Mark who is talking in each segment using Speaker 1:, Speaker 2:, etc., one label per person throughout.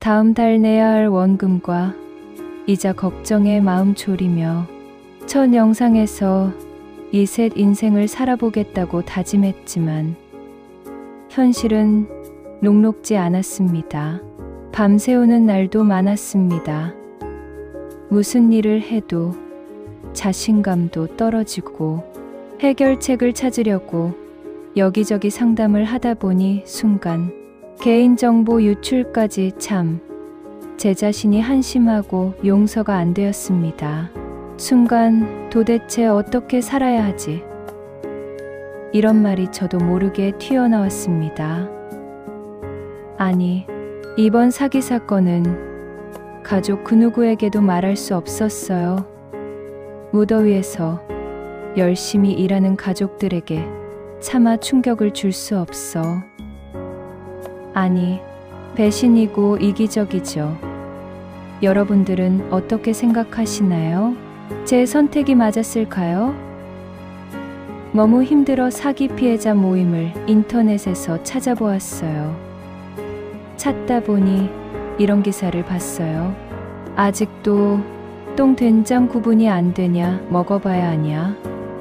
Speaker 1: 다음 달 내야 할 원금과 이자 걱정에 마음 졸이며 첫 영상에서 이 셋 인생을 살아보겠다고 다짐했지만 현실은 녹록지 않았습니다. 밤새우는 날도 많았습니다. 무슨 일을 해도 자신감도 떨어지고 해결책을 찾으려고 여기저기 상담을 하다 보니 순간 개인정보 유출까지 참 제 자신이 한심하고 용서가 안 되었습니다. 순간 도대체 어떻게 살아야 하지? 이런 말이 저도 모르게 튀어나왔습니다. 아니, 이번 사기 사건은 가족 그 누구에게도 말할 수 없었어요. 무더위에서 열심히 일하는 가족들에게 차마 충격을 줄 수 없어. 아니, 배신이고 이기적이죠. 여러분들은 어떻게 생각하시나요? 제 선택이 맞았을까요? 너무 힘들어 사기 피해자 모임을 인터넷에서 찾아보았어요. 찾다 보니 이런 기사를 봤어요. 아직도 똥 된장 구분이 안 되냐 먹어봐야 하냐.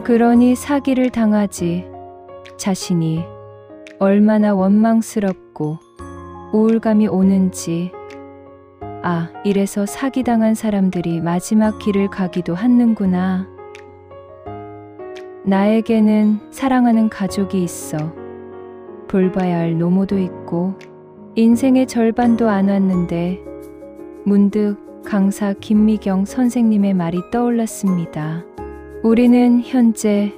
Speaker 1: 그러니 사기를 당하지. 자신이 얼마나 원망스럽고 우울감이 오는지. 아, 이래서 사기당한 사람들이 마지막 길을 가기도 하는구나. 나에게는 사랑하는 가족이 있어. 볼봐야 할 노모도 있고, 인생의 절반도 안 왔는데, 문득 강사 김미경 선생님의 말이 떠올랐습니다. 우리는 현재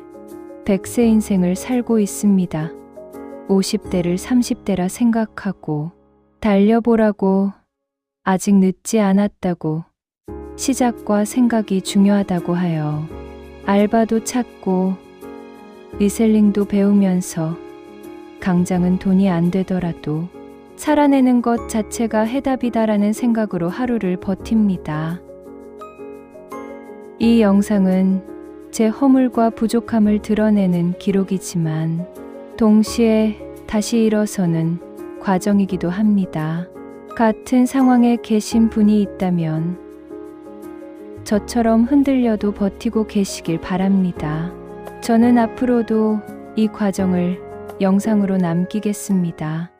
Speaker 1: 100세 인생을 살고 있습니다. 50대를 30대라 생각하고, 달려보라고 아직 늦지 않았다고 시작과 생각이 중요하다고 하여 알바도 찾고 리셀링도 배우면서 강장은 돈이 안 되더라도 살아내는 것 자체가 해답이다라는 생각으로 하루를 버팁니다. 이 영상은 제 허물과 부족함을 드러내는 기록이지만 동시에 다시 일어서는 과정이기도 합니다. 같은 상황에 계신 분이 있다면 저처럼 흔들려도 버티고 계시길 바랍니다. 저는 앞으로도 이 과정을 영상으로 남기겠습니다.